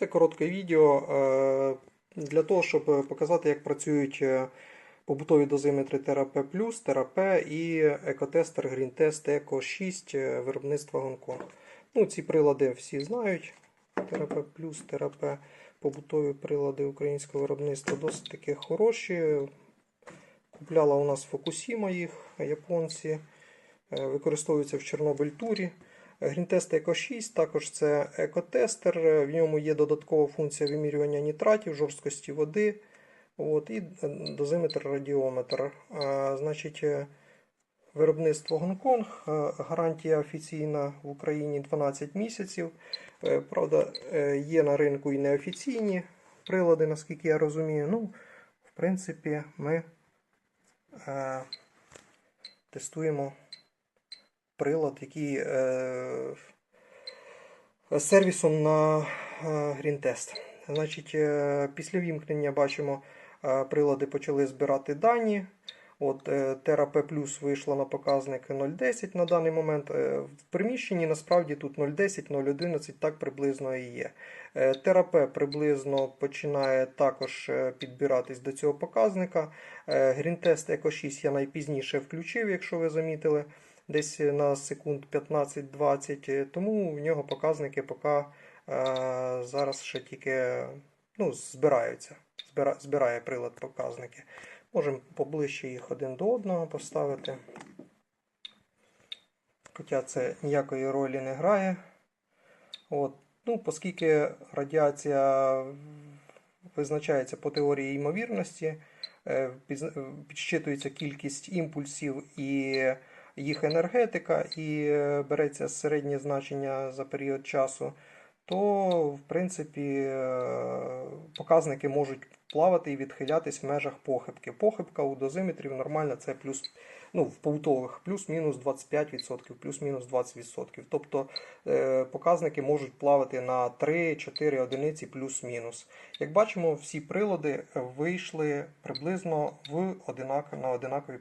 Це коротке відео е, для того, щоб показати, як працюють е, побутові дозиметри TeraP Plus, TeraP і екотестер GreenTest Eco 6 е, виробництва Гонконг. Ну, ці прилади всі знають. TeraP Plus, TeraP, побутові прилади українського виробництва досить таки хороші. Купляла у нас Фокусіма їх, японці. Використовуються в Чорнобиль турі. Грінтест Eco 6 також це екотестер. В ньому є додаткова функція вимірювання нітратів, жорсткості води. От, і дозиметр радіометр. Значить, е, виробництво Гонконг. е, Гарантія офіційна в Україні 12 місяців. Е, Правда, є на ринку і неофіційні прилади, наскільки я розумію. Ну, в принципі, ми тестуємо прилад, який е, сервісом на е, Значить, е, після вімкнення бачимо, е, прилади почали збирати дані. От е, TeraP Plus вийшла на показник 0,10 на даний момент. Е, В приміщенні насправді тут 0,10, 0,11, так приблизно і є. Е, TeraP приблизно починає також підбиратись до цього показника. Е, GreenTest Eco 6 я найпізніше включив, якщо ви замітили, десь на секунд 15-20, е, тому в нього показники поки е, зараз ще тільки ну, збираються. Збира, збирає прилад показники. Можемо поближче їх один до одного поставити. Хоча це ніякої ролі не грає. От. Ну, оскільки радіація визначається по теорії ймовірності, е, підсчитується кількість імпульсів і їх енергетика, і е, береться середнє значення за період часу, то в принципі е, показники можуть плавати і відхилятись в межах похибки. Похибка у дозиметрів нормальна це плюс, ну, в побутових плюс-мінус 25%, плюс-мінус 20%. Тобто е, показники можуть плавати на 3-4 одиниці плюс-мінус. Як бачимо, всі прилади вийшли приблизно в одинак, на одинакові показники.